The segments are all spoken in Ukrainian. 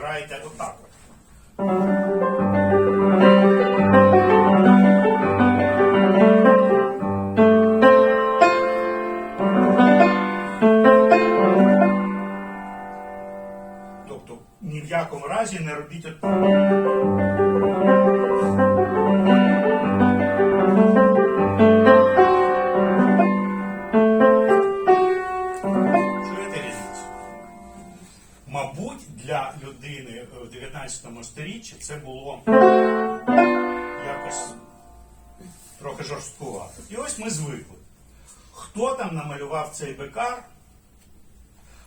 граєте отак. от. Тобто ні в якому разі не робіть Мабуть, для людини в 19 сторіччі це було якось трохи жорсткувато. І ось ми звикли. Хто там намалював цей бекар?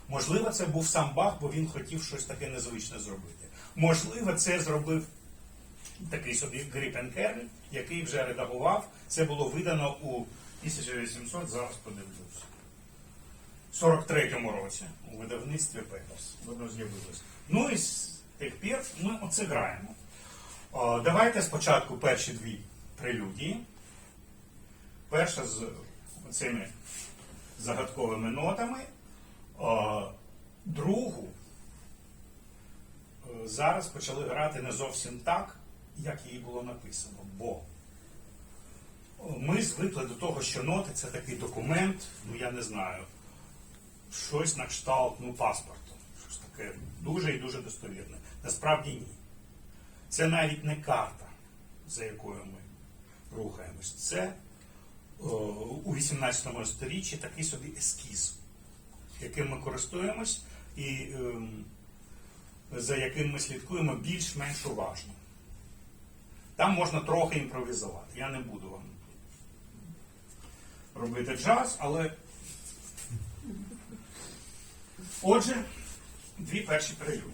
Можливо, це був сам Бах, бо він хотів щось таке незвичне зробити. Можливо, це зробив такий собі Гріпен Керн, який вже редагував. Це було видано у 1800, зараз подивлюсь. 43-му році у видавництві Петерс. Воно з'явилось. Ну і з тих пір ми оце граємо. О, давайте спочатку перші дві прелюдії. Перша з цими загадковими нотами. О, другу е, зараз почали грати не зовсім так, як її було написано. Бо ми звикли до того, що ноти це такий документ, ну я не знаю, щось на кшталт ну, паспорту. Щось таке дуже і дуже достовірне. Насправді ні. Це навіть не карта, за якою ми рухаємось. Це о, у 18 сторіччі такий собі ескіз, яким ми користуємось і ем, за яким ми слідкуємо більш-менш уважно. Там можна трохи імпровізувати. Я не буду вам робити джаз, але. Отже, дві перші прелюдії.